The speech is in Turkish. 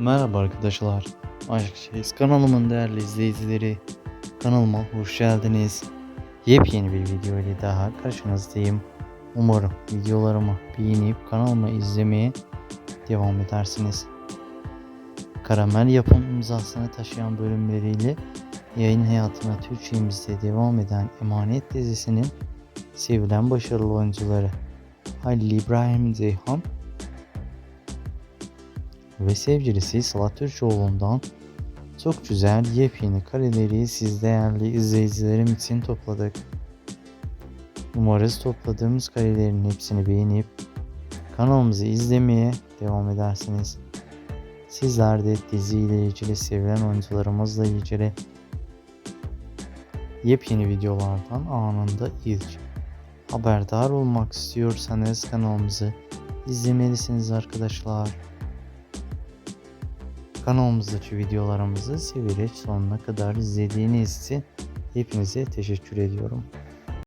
Merhaba arkadaşlar. Aşk Şeyiz kanalımın değerli izleyicileri. Kanalıma hoş geldiniz. Yepyeni bir video ile daha karşınızdayım. Umarım videolarımı beğenip kanalımı izlemeye devam edersiniz. Karamel yapım imzasını taşıyan bölümleriyle yayın hayatına Türkçemizde devam eden Emanet dizisinin sevilen başarılı oyuncuları Halil İbrahim Zeyhan ve sevgilisi Sıla Türkoğlu'ndan çok güzel yepyeni kareleri siz değerli izleyicilerim için topladık. Umarız topladığımız karelerin hepsini beğenip kanalımızı izlemeye devam edersiniz. Sizler de diziyle ilgili sevilen oyuncularımızla ilgili yepyeni videolardan anında ilk haberdar olmak istiyorsanız kanalımızı izlemelisiniz arkadaşlar. Kanalımızdaki videolarımızı severek sonuna kadar izlediğiniz için hepinize teşekkür ediyorum.